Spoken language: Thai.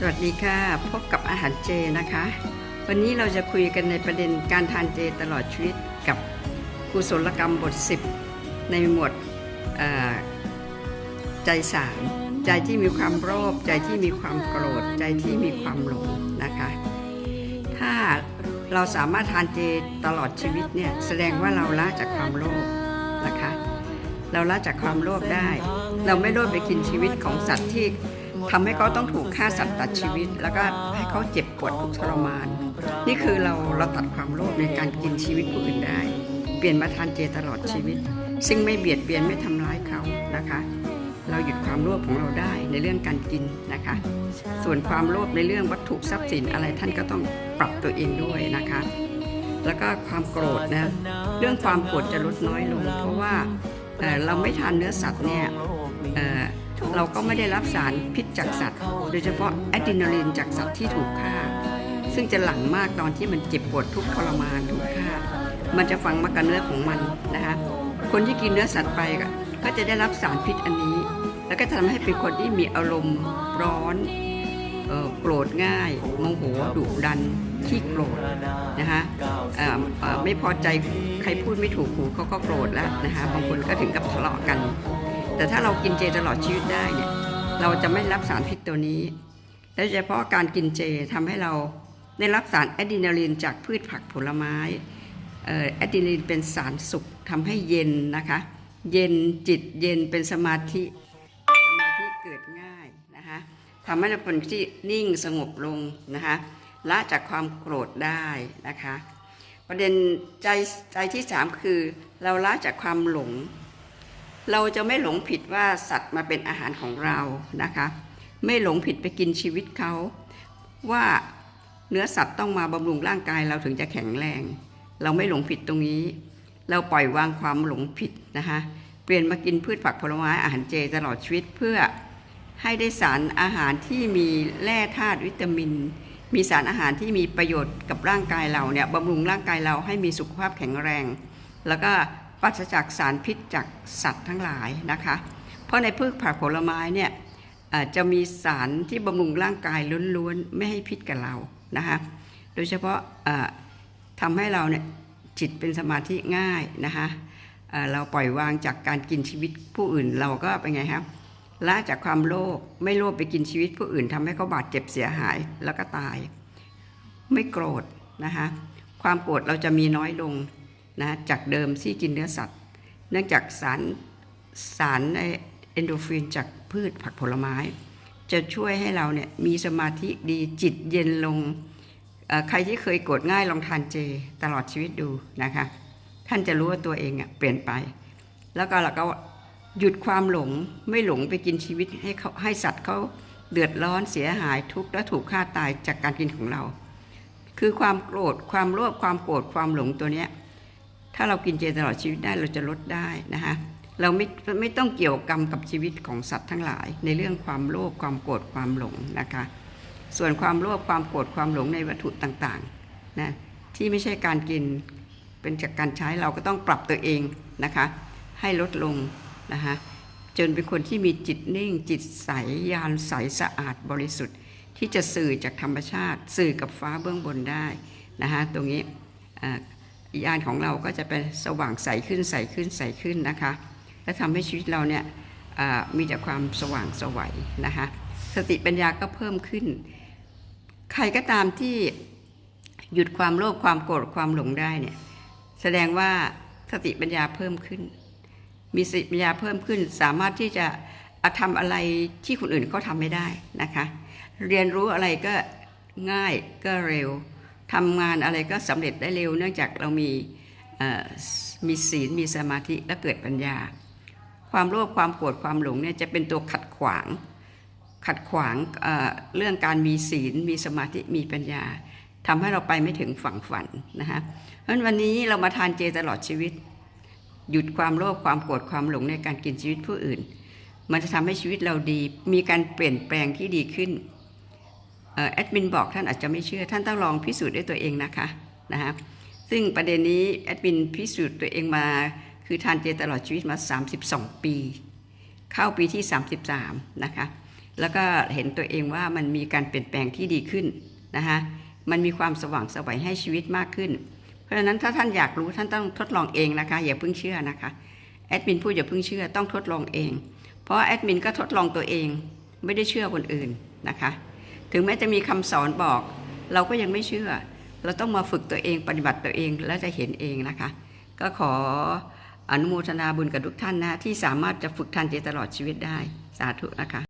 สวัสดีค่ะ พบกับอาหารเจนะคะ วันนี้เราจะคุยกันในประเด็นการทานเจตลอดชีวิตกับกุศลกรรมบท 10 ในหมวดใจสามใจที่มีความโลภใจที่มีความโกรธ ใจที่มีความหลงนะคะ ถ้าเราสามารถทานเจตลอดชีวิตเนี่ยแสดงว่าเราละจากความโลภนะคะ เราละจากความโลภได้ เราไม่โลภไปกินชีวิตของสัตว์ที่ ทำให้เขาต้องถูกฆ่าสัตว์ตัดชีวิต แล้วก็ให้เขาเจ็บปวดทุกข์ทรมาน นี่คือเราเราตัดความโลภในการกินชีวิตผู้อื่นได้ เปลี่ยนมาทานเจตลอดชีวิต ซึ่งไม่เบียดเบียนไม่ทำร้ายเขานะคะ เราหยุดความโลภของเราได้ในเรื่องการกินนะคะ ส่วนความโลภในเรื่องวัตถุทรัพย์สินอะไรท่านก็ต้องปรับตัวเองด้วยนะคะ แล้วก็ความโกรธนะเรื่องความโกรธจะลดน้อยลง เพราะว่าเเราไม่ทานเนื้อสัตว์เนี่ย เราก็ไม่ได้รับสารพิษจากสัตว์ โดยเฉพาะอะดรีนาลีนจากสัตว์ที่ถูกฆ่า ซึ่งจะหลั่งมากตอนที่มันเจ็บปวดทุกข์ทรมานถูกฆ่า มันจะฝังมากับเนื้อของมันนะคะคนที่กินเนื้อสัตว์ไปก็จะได้รับสารพิษอันนี้ แล้วก็ทำให้เป็นคนที่มีอารมณ์ร้อนโกรธง่ายโมโหดุดันขี้โกรธนะคะไม่พอใจใครพูดไม่ถูกหูเขาก็โกรธแล้วนะคะบางคนก็ถึงกับทะเลาะกัน แต่ถ้าเรากินเจตลอดชีวิตได้เนี่ยเราจะไม่รับสารพิษตัวนี้ และเฉพาะการกินเจทำให้เราได้รับสารอะดรีนาลีนจากพืชผักผลไม้อะดรีนาลีนเป็นสารสุขทำให้เย็นนะคะ เย็นจิตเย็นเป็นสมาธิสมาธิเกิดง่ายนะคะทำให้เราเป็นที่นิ่งสงบลงนะคะละจากความโกรธได้นะคะ ประเด็นใจใจที่สามคือเราละจากความหลง เราจะไม่หลงผิดว่าสัตว์มาเป็นอาหารของเรานะคะ ไม่หลงผิดไปกินชีวิตเขาว่าเนื้อสัตว์ต้องมาบำรุงร่างกายเราถึงจะแข็งแรง เราไม่หลงผิดตรงนี้ เราปล่อยวางความหลงผิดนะคะเปลี่ยนมากินพืชผักผลไม้อาหารเจตลอดชีวิตเพื่อให้ได้สารอาหารที่มีแร่ธาตุวิตามิน มีสารอาหารที่มีประโยชน์กับร่างกายเราเนี่ยบำรุงร่างกายเราให้มีสุขภาพแข็งแรง แล้วก็ ปราศจากสารพิษจากสัตว์ทั้งหลายนะคะ เพราะในพืชผักผลไม้เนี่ยจะมีสารที่บำรุงร่างกายล้วนๆ ไม่ให้พิษกับเรานะคะโดยเฉพาะทำให้เราเนี่ยจิตเป็นสมาธิง่ายนะคะเอ่อเราปล่อยวางจากการกินชีวิตผู้อื่นเราก็เป็นไงครับละจากความโลภไม่โลภไปกินชีวิตผู้อื่นทำให้เขาบาดเจ็บเสียหายแล้วก็ตาย ไม่โกรธนะคะความโกรธเราจะมีน้อยลง นะจากเดิมที่กินเนื้อสัตว์ เนื่องจากสารสารเอนโดฟินจากพืชผักผลไม้ จะช่วยให้เราเนี่ยมีสมาธิดีจิตเย็นลง ใครที่เคยโกรธง่ายลองทานเจตลอดชีวิตดูนะคะ ท่านจะรู้ว่าตัวเองอะเปลี่ยนไป แล้วก็เราก็หยุดความหลงไม่หลงไปกินชีวิตให้เขาให้สัตว์เขาเดือดร้อนเสียหายทุกข์และถูกฆ่าตายจากการกินของเรา คือความโกรธความโลภความโกรธความหลงตัวเนี้ย ถ้าเรากินเจตลอดชีวิตได้เราจะลดได้นะคะเราไม่ไม่ต้องเกี่ยวกรรมกับชีวิตของสัตว์ทั้งหลาย ในเรื่องความโลภความโกรธความหลงนะคะ ส่วนความโลภความโกรธความหลงในวัตถุต่างๆนะที่ไม่ใช่การกินเป็นจากการใช้เราก็ต้องปรับตัวเองนะคะ ให้ลดลงนะคะจนเป็นคนที่มีจิตนิ่งจิตใสยานใสสะอาดบริสุทธิ์ ที่จะสื่อจากธรรมชาติ สื่อกับฟ้าเบื้องบนได้นะคะตรงนี้ อ่ายานของเราก็จะเป็นสว่างใสขึ้นใสขึ้นใสขึ้นนะคะ และทำให้ชีวิตเราเนี่ยมีแต่ความสว่างสวัยนะคะสติปัญญาก็เพิ่มขึ้น ใครก็ตามที่หยุดความโลภความโกรธความหลงได้เนี่ยแสดงว่าสติปัญญาเพิ่มขึ้น มีสติปัญญาเพิ่มขึ้น สามารถที่จะทำอะไรที่คนอื่นเขาทำไม่ได้นะคะ เรียนรู้อะไรก็ง่ายก็เร็ว ทำงานอะไรก็สำเร็จได้เร็ว เนื่องจากเรามีมีศีลมีสมาธิและเกิดปัญญา ความโลภความโกรธความหลงเนี่ยจะเป็นตัวขัดขวาง ขัดขวางเเรื่องการมีศีลมีสมาธิมีปัญญาทำให้เราไปไม่ถึงฝั่งฝันนะคะเพราะฉะนั้นวันนี้เรามาทานเจตลอดชีวิต หยุดความโลภความโกรธความหลงในการกินชีวิตผู้อื่น มันจะทำให้ชีวิตเราดี มีการเปลี่ยนแปลงที่ดีขึ้น แอดมินบอกท่านอาจจะไม่เชื่อท่านต้องลองพิสูจน์ด้วยตัวเองนะคะนะคะซึ่งประเด็นนี้แอดมินพิสูจน์ตัวเองมา คือทานเจตลอดชีวิตมา 32 ปี เข้าปีที่ 33 นะคะ แล้วก็เห็นตัวเองว่ามันมีการเปลี่ยนแปลงที่ดีขึ้นนะคะมันมีความสว่างสวัยให้ชีวิตมากขึ้น เพราะฉะนั้นถ้าท่านอยากรู้ท่านต้องทดลองเองนะคะอย่าเพิ่งเชื่อนะคะแอดมินพูดอย่าเพิ่งเชื่อต้องทดลองเอง เพราะแอดมินก็ทดลองตัวเองไม่ได้เชื่อคนอื่นนะคะ ถึงแม้จะมีคำสอนบอก เราก็ยังไม่เชื่อ เราต้องมาฝึกตัวเองปฏิบัติตัวเองแล้วจะเห็นเองนะคะ ก็ขออนุโมทนาบุญกับทุกท่านนะที่สามารถจะฝึกทันเจตลอดชีวิตได้สาธุนะคะ